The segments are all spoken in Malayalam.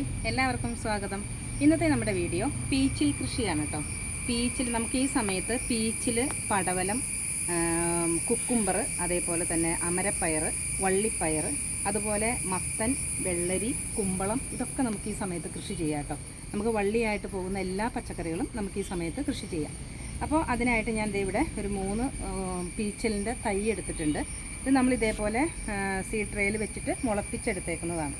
ഹായ് എല്ലാവർക്കും സ്വാഗതം. ഇന്നത്തെ നമ്മുടെ വീഡിയോ പീച്ചിൽ കൃഷിയാണ് കേട്ടോ പീച്ചിൽ നമുക്ക് ഈ സമയത്ത് പീച്ചിൽ പടവലം കുക്കുംബർ അതേപോലെ തന്നെ അമരപ്പയർ വള്ളിപ്പയർ അതുപോലെ മത്തൻ വെള്ളരി കുമ്പളം ഇതൊക്കെ നമുക്ക് ഈ സമയത്ത് കൃഷി ചെയ്യാം കേട്ടോ നമുക്ക് വള്ളിയായിട്ട് പോകുന്ന എല്ലാ പച്ചക്കറികളും നമുക്ക് ഈ സമയത്ത് കൃഷി ചെയ്യാം. അപ്പോൾ അതിനായിട്ട് ഞാൻ ഇവിടെ ഒരു മൂന്ന് പീച്ചലിന്റെ തൈ എടുത്തിട്ടുണ്ട്. ഇത് നമ്മൾ ഇതേപോലെ സീ ട്രേയിൽ വെച്ചിട്ട് മുളപ്പിച്ചെടുത്തേക്കുന്നതാണ്.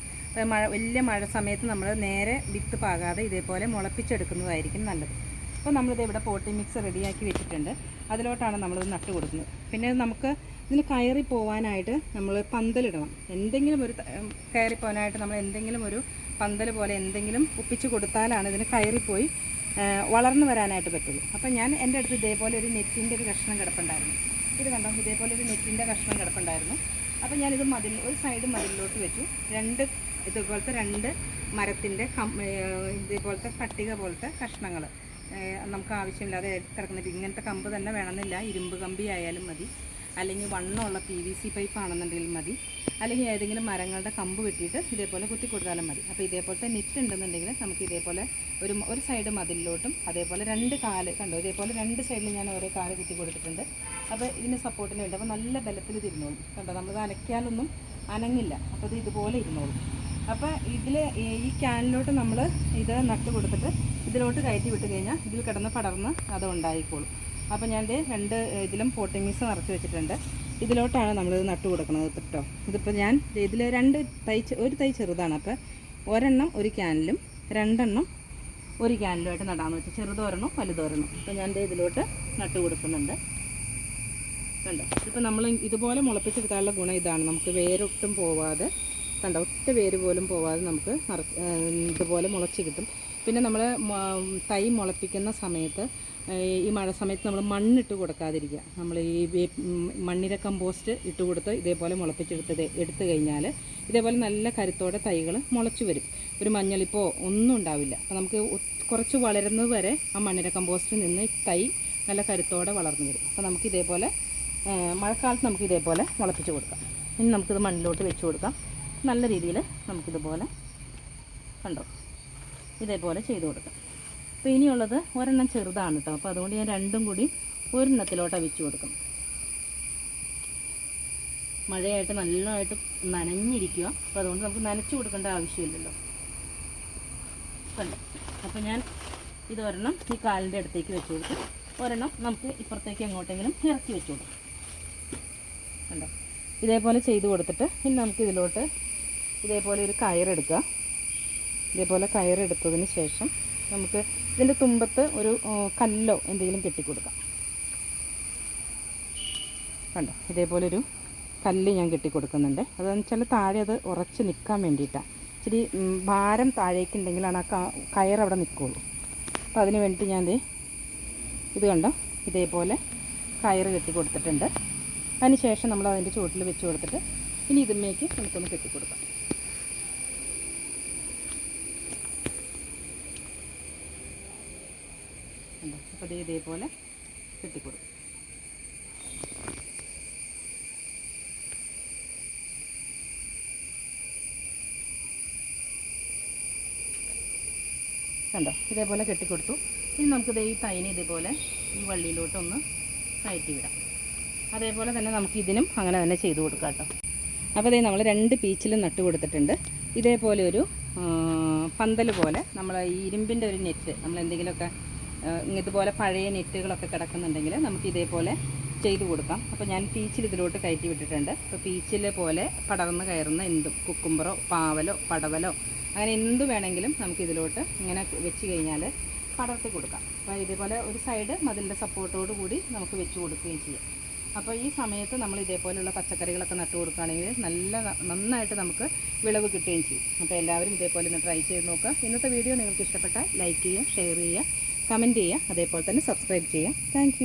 മഴ വലിയ മഴ സമയത്ത് നമ്മൾ നേരെ വിത്ത് പാകാതെ ഇതേപോലെ മുളപ്പിച്ചെടുക്കുന്നതായിരിക്കും നല്ലത്. അപ്പോൾ നമ്മളിത് ഇവിടെ പോട്ടി മിക്സ് റെഡിയാക്കി വെച്ചിട്ടുണ്ട്. അതിലോട്ടാണ് നമ്മളിത് നട്ട് കൊടുക്കുന്നത്. പിന്നെ നമുക്ക് ഇതിന് കയറി പോവാനായിട്ട് നമ്മൾ പന്തലിടണം. എന്തെങ്കിലും ഒരു കയറി പോകാനായിട്ട് നമ്മൾ എന്തെങ്കിലും ഒരു പന്തൽ പോലെ എന്തെങ്കിലും ഒപ്പിച്ച് കൊടുത്താലാണ് ഇതിന് കയറിപ്പോയി വളർന്നു വരാനായിട്ട് പറ്റുള്ളൂ. അപ്പം ഞാൻ എന്റെ അടുത്ത് ഇതേപോലെ ഒരു നെറ്റിന്റെ ഒരു കഷ്ണം കിടപ്പുണ്ടായിരുന്നു. ഇത് കണ്ടോ? ഇതേപോലെ ഒരു നെറ്റിന്റെ കഷ്ണം കിടപ്പുണ്ടായിരുന്നു. അപ്പം ഞാനിത് മതിൽ ഒരു സൈഡ് മതിലിലോട്ട് വെച്ചു. രണ്ട് ഇതുപോലത്തെ രണ്ട് മരത്തിന്റെ ഇതേപോലത്തെ പട്ടിക പോലത്തെ കഷ്ണങ്ങൾ. നമുക്ക് ആവശ്യമില്ലാതെ കിടക്കുന്നുണ്ട് ഇങ്ങനത്തെ കമ്പ് തന്നെ വേണമെന്നില്ല. ഇരുമ്പ് കമ്പി ആയാലും മതി. അല്ലെങ്കിൽ വണ്ണമുള്ള പി വി സി പൈപ്പ് ആണെന്നുണ്ടെങ്കിലും മതി. അല്ലെങ്കിൽ ഏതെങ്കിലും മരങ്ങളുടെ കമ്പ് വെട്ടിയിട്ട് ഇതേപോലെ കുത്തി കൊടുത്താലും മതി. അപ്പോൾ ഇതേപോലത്തെ നെറ്റ് ഉണ്ടെന്നുണ്ടെങ്കിൽ നമുക്ക് ഇതേപോലെ ഒരു ഒരു സൈഡ് മതിലിലോട്ടും അതേപോലെ രണ്ട് കാൽ കണ്ടോ? ഇതേപോലെ രണ്ട് സൈഡിൽ ഞാൻ ഓരോ കാൽ കുത്തി കൊടുത്തിട്ടുണ്ട്. അപ്പോൾ ഇതിന് സപ്പോർട്ടിന് വേണ്ടി. അപ്പോൾ നല്ല ബലത്തിൽ തിരിഞ്ഞോളും കണ്ടോ? നമ്മളിത് അനക്കിയാലൊന്നും അനങ്ങില്ല. അപ്പോൾ ഇത് ഇതുപോലെ ഇരുന്നോളും. അപ്പോൾ ഇതിൽ ഈ ക്യാനിലോട്ട് നമ്മൾ ഇത് നട്ട് കൊടുത്തിട്ട് ഇതിലോട്ട് കയറ്റി വിട്ട് കഴിഞ്ഞാൽ ഇതിൽ കിടന്ന് പടർന്ന് അത് ഉണ്ടായിക്കോളും. അപ്പോൾ ഞാൻ രണ്ട് ഇതിലും പോട്ടിമീസ് നിറച്ച് വെച്ചിട്ടുണ്ട്. ഇതിലോട്ടാണ് നമ്മളിത് നട്ട് കൊടുക്കുന്നത് കേട്ടോ. ഇതിപ്പോൾ ഞാൻ ഇതിൽ രണ്ട് തൈ ഒരു തൈ ചെറുതാണ്. അപ്പോൾ ഒരെണ്ണം ഒരു ക്യാനിലും രണ്ടെണ്ണം ഒരു ക്യാനിലുമായിട്ട് നടാമെന്ന് വെച്ചാൽ ചെറുതോരണം വലുതോരണം അപ്പോൾ ഞാൻ ഇതിലോട്ട് നട്ട് കൊടുക്കുന്നുണ്ട്. കണ്ടോ? ഇപ്പം നമ്മൾ ഇതുപോലെ മുളപ്പിച്ചെടുക്കാനുള്ള ഗുണം ഇതാണ്. നമുക്ക് വേരൊട്ടും പോവാതെ കണ്ടോ ഒറ്റ വേര് പോലും പോവാതെ നമുക്ക് ഇതുപോലെ മുളച്ച് കിട്ടും. പിന്നെ നമ്മൾ തൈ മുളപ്പിക്കുന്ന സമയത്ത് ഈ മഴ സമയത്ത് നമ്മൾ മണ്ണിട്ട് കൊടുക്കാതിരിക്കുക. നമ്മൾ ഈ മണ്ണിര കമ്പോസ്റ്റ് ഇട്ട് കൊടുത്ത് ഇതേപോലെ മുളപ്പിച്ചെടുത്തത് എടുത്തു കഴിഞ്ഞാൽ ഇതേപോലെ നല്ല കരുത്തോടെ തൈകൾ മുളച്ചു വരും. ഒരു മഞ്ഞളിപ്പോ ഒന്നും ഉണ്ടാവില്ല. അപ്പോൾ നമുക്ക് കുറച്ച് വളരുന്നത് വരെ ആ മണ്ണിര കമ്പോസ്റ്റിൽ നിന്ന് തൈ നല്ല കരുത്തോടെ വളർന്നു വരും. അപ്പോൾ നമുക്ക് ഇതേപോലെ മഴക്കാലത്ത് നമുക്ക് ഇതേപോലെ മുളപ്പിച്ച് കൊടുക്കാം. ഇനി നമുക്കിത് മണ്ണിലോട്ട് വെച്ച് കൊടുക്കാം. നല്ല രീതിയിൽ നമുക്കിതുപോലെ കണ്ടോ? ഇതേപോലെ ചെയ്ത് കൊടുക്കാം. അപ്പോൾ ഇനിയുള്ളത് ഒരെണ്ണം ചെറുതാണ് കേട്ടോ അപ്പോൾ അതുകൊണ്ട് ഞാൻ രണ്ടും കൂടി ഒരെണ്ണത്തിലോട്ടാണ് വെച്ച് കൊടുക്കും. മഴയായിട്ട് നല്ലതായിട്ട് നനഞ്ഞിരിക്കുക. അപ്പോൾ അതുകൊണ്ട് നമുക്ക് നനച്ച് കൊടുക്കേണ്ട ആവശ്യമില്ലല്ലോ. കണ്ടോ? അപ്പോൾ ഞാൻ ഇത് ഒരെണ്ണം ഈ കാലിന്റെ അടുത്തേക്ക് വെച്ച് കൊടുക്കും ഒരെണ്ണം നമുക്ക് ഇപ്പുറത്തേക്ക് എങ്ങോട്ടെങ്കിലും ഇറക്കി വെച്ച് കൊടുക്കും. കണ്ടോ? ഇതേപോലെ ചെയ്ത് കൊടുത്തിട്ട് ഇനി നമുക്ക് ഇതിലോട്ട് ഇതേപോലെ ഒരു കയറെടുക്കുക ഇതേപോലെ കയറെടുത്തതിന് ശേഷം നമുക്ക് ഇതിന്റെ തുമ്പത്ത് ഒരു കല്ലോ എന്തെങ്കിലും കെട്ടിക്കൊടുക്കാം. കണ്ടോ? ഇതേപോലൊരു കല്ല് ഞാൻ കെട്ടിക്കൊടുക്കുന്നുണ്ട്. അതെന്ന് വെച്ചാൽ താഴെ അത് ഉറച്ച് നിൽക്കാൻ വേണ്ടിയിട്ടാണ് ഇച്ചിരി ഭാരം താഴേക്ക് ഉണ്ടെങ്കിലാണ് ആ ക- കയറവിടെ നിൽക്കുള്ളൂ അപ്പോൾ അതിന് വേണ്ടിയിട്ട് ഞാൻ ഇത് കണ്ടോ? ഇതേപോലെ കയറ് കെട്ടി കൊടുത്തിട്ടുണ്ട് അതിന് ശേഷം നമ്മൾ അതിന്റെ ചുവട്ടിൽ വെച്ച് കൊടുത്തിട്ട് ഇനി ഇതിന്മേക്ക് നമുക്കൊന്ന് കെട്ടിക്കൊടുക്കാം. കണ്ടോ അപ്പോൾ ദേ ഇതേപോലെ കെട്ടിക്കൊടുക്കും. കണ്ടോ? ഇതേപോലെ കെട്ടിക്കൊടുത്തു. ഇനി നമുക്കിത് ഈ തൈന് ഇതേപോലെ ഈ വള്ളിയിലോട്ടൊന്ന് കയറ്റി വിടാം. അതേപോലെ തന്നെ നമുക്ക് ഇതിനും അങ്ങനെ തന്നെ ചെയ്തു കൊടുക്കാം കേട്ടോ. അപ്പോൾ ഇതേ നമ്മൾ രണ്ട് പീച്ചിലും നട്ട് കൊടുത്തിട്ടുണ്ട്. ഇതേപോലെ ഒരു പന്തൽ പോലെ നമ്മൾ ഈ ഇരുമ്പിന്റെ ഒരു നെറ്റ് നമ്മൾ എന്തെങ്കിലുമൊക്കെ ഇതുപോലെ പഴയ നെറ്റുകളൊക്കെ കിടക്കുന്നുണ്ടെങ്കിൽ നമുക്ക് ഇതേപോലെ ചെയ്തു കൊടുക്കാം. അപ്പോൾ ഞാൻ പീച്ചിൽ ഇതിലോട്ട് കയറ്റി വിട്ടിട്ടുണ്ട്. അപ്പോൾ പീച്ചിൽ പോലെ പടർന്ന് കയറുന്ന എന്തും കുക്കുമ്പറോ പാവലോ പടവലോ അങ്ങനെ എന്ത് വേണമെങ്കിലും നമുക്ക് ഇതിലോട്ട് ഇങ്ങനെ വെച്ച് കഴിഞ്ഞാൽ പടർത്തി കൊടുക്കാം. അപ്പോൾ ഇതേപോലെ ഒരു സൈഡ് മതിലിന്റെ സപ്പോർട്ടോട് കൂടി നമുക്ക് വെച്ച് കൊടുക്കുകയും ചെയ്യാം. അപ്പോൾ ഈ സമയത്ത് നമ്മൾ ഇതേപോലെയുള്ള പച്ചക്കറികളൊക്കെ നട്ടു കൊടുക്കുകയാണെങ്കിൽ നല്ല നന്നായിട്ട് നമുക്ക് വിളവ് കിട്ടുകയും ചെയ്യും. അപ്പോൾ എല്ലാവരും ഇതേപോലെ ഒന്ന് ട്രൈ ചെയ്ത് നോക്കുക. ഇന്നത്തെ വീഡിയോ നിങ്ങൾക്ക് ഇഷ്ടപ്പെട്ടാൽ ലൈക്ക് ചെയ്യുക ഷെയർ ചെയ്യുക. കമന്റ് ചെയ്യുക. അതേപോലെ തന്നെ സബ്സ്ക്രൈബ് ചെയ്യുക. താങ്ക്